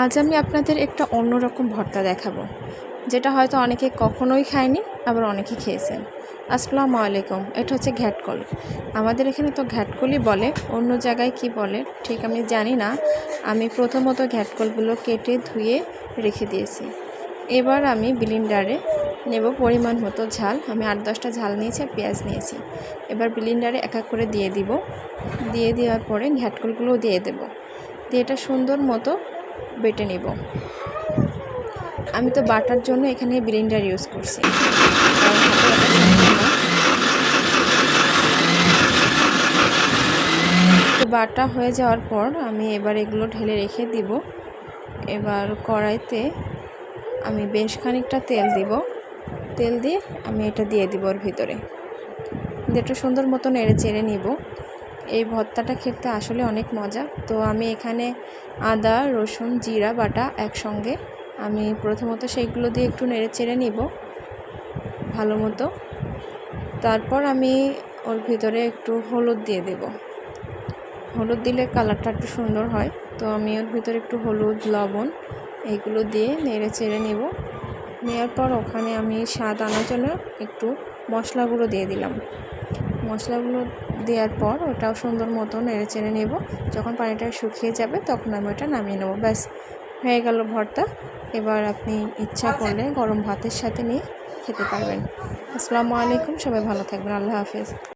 আজ আমি আপনাদের একটা অন্যরকম ভর্তা দেখাবো, যেটা হয়তো অনেকে কখনোই খায়নি, আবার অনেকে খেয়েছেন। আসসালামু আলাইকুম, এটা হচ্ছে ঘ্যাটকল। আমাদের এখানে তো ঘ্যাটকলই বলে, অন্য জায়গায় কি বলে ঠিক আমি জানি না। আমি প্রথমত ঘ্যাটকলগুলো কেটে ধুয়ে রেখে দিয়েছি। এবার আমি বিলিন্ডারে নেব পরিমাণ মতো ঝাল। আমি আট দশটা ঝাল নিয়েছি আর পেঁয়াজ নিয়েছি। এবার বিলিন্ডারে এক এক করে দিয়ে দিব। দিয়ে দেওয়ার পরে ঘ্যাটকলগুলোও দিয়ে দেব। দিয়ে এটা সুন্দর মতো বেটে নেব। আমি তো বাটার জন্য এখানে ব্লেন্ডার ইউজ করছি। তো বাটা হয়ে যাওয়ার পর আমি এবার এগুলো ঢেলে রেখে দিব। এবার কড়াইতে আমি বেশ খানিকটা তেল দিব। তেল দিয়ে আমি এটা দিয়ে দিব ওর ভিতরে। যেটা সুন্দর মতো নেড়ে চেড়ে নিব। এই ভর্তাটা খেতে আসলে অনেক মজা। তো আমি এখানে আদা, রসুন, জিরা, বাটা একসঙ্গে। আমি প্রথমত সেইগুলো দিয়ে একটু নেড়ে চেড়ে নিব ভালো মতো। তারপর আমি ওর ভিতরে একটু হলুদ দিয়ে দেব। হলুদ দিলে কালারটা একটু সুন্দর হয়। তো আমি ওর ভিতরে একটু হলুদ, লবণ এইগুলো দিয়ে নেড়ে চেড়ে নেব। নেওয়ার পর ওখানে আমি স্বাদ আনার জন্য একটু মশলা গুঁড়ো দিয়ে দিলাম। মশলাগুলো দেওয়ার পর ওটাও সুন্দর মতো নেড়ে চেড়ে নেব। যখন পানিটা শুকিয়ে যাবে তখন আমি ওটা নামিয়ে নেব। ব্যাস, হয়ে গেল ভর্তা। এবার আপনি ইচ্ছা করলে গরম ভাতের সাথে নিয়ে খেতে পারবেন। আসসালামু আলাইকুম, সবাই ভালো থাকবেন। আল্লাহ হাফেজ।